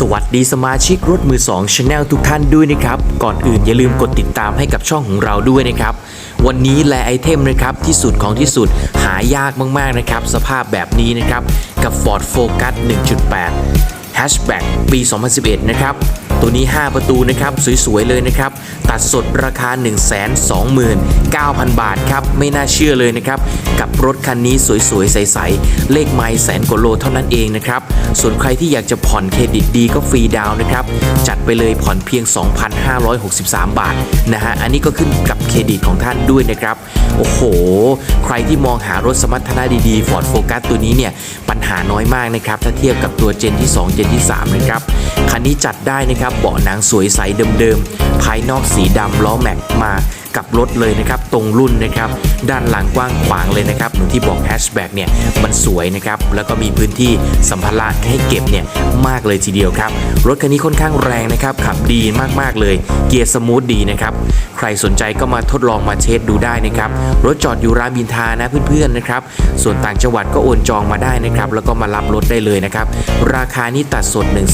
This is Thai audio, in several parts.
สวัสดีสมาชิกรถมือ2 Channel ทุกท่านด้วยนะครับ ก่อนอื่นอย่าลืมกดติดตามให้กับช่องของเราด้วยนะครับ วันนี้แลไอเทมนะครับที่สุดของที่สุดหายากมากๆนะครับ สภาพแบบนี้นะครับ กับ Ford Focus 1.8 Hatchback ปี 2011 นะครับ ตัวนี้ 5 ประตูนะครับสวยๆเลยนะครับ ตัดสดราคา 129,000 บาทครับ ไม่น่าเชื่อเลยนะครับ กับรถคันนี้สวยๆ ใสๆ เลขไมล์แสนกว่าโลเท่านั้นเองนะครับ ส่วนใครที่อยากจะผ่อนเครดิตดีก็ฟรีดาวน์นะครับ จัดไปเลยผ่อนเพียง 2,563 บาทนะฮะ อันนี้ก็ขึ้นกับเครดิตของท่านด้วยนะครับ โอ้โห ใครที่มองหารถสมรรถนะดีๆ Ford Focus ตัวนี้เนี่ยปัญหาน้อยมากนะครับ ถ้าเทียบกับตัวเจนที่ 2 เจนที่ 3 นะครับคันนี้จัดได้นะครับเบาะหนังสวยใสเดิมๆ ภายนอกสีดำล้อแม็กมา กับรถเลยนะครับตรงรุ่นนะครับด้านหลังกว้างขวางเลยนะครับเหมือนที่บอกแฮชแบ็กเนี่ยมันสวยนะครับแล้วก็มีพื้นที่สัมภาระให้เก็บเนี่ยมากเลยทีเดียวครับ รถคันนี้ค่อนข้างแรงนะครับขับดีมากๆเลย เกียร์สมูทดีนะครับใครสนใจก็มาทดลองมาเทสดูได้นะครับรถจอดอยู่รามอินทานะเพื่อนๆนะครับส่วนต่างจังหวัดก็โอนจองมาได้นะครับแล้วก็มารับรถได้เลยนะครับราคานี้ตัดสด 1 2 9 0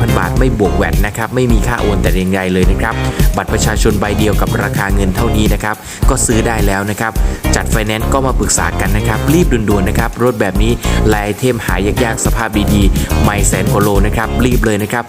0 0 บาท ไม่บวกแวตนะครับไม่มีค่าโอนแต่อย่างใดเลยนะครับบัตรประชาชนใบเดียวกับราคาเงินเท่านี้นะครับ ก็ซื้อได้แล้วนะครับ จัดไฟแนนซ์ก็มาปรึกษากันนะครับ รีบด่วนๆนะครับ รถแบบนี้ลายเทมหายากๆ สภาพดีๆ ไม่แสนกว่าโลนะครับ รีบเลยนะครับ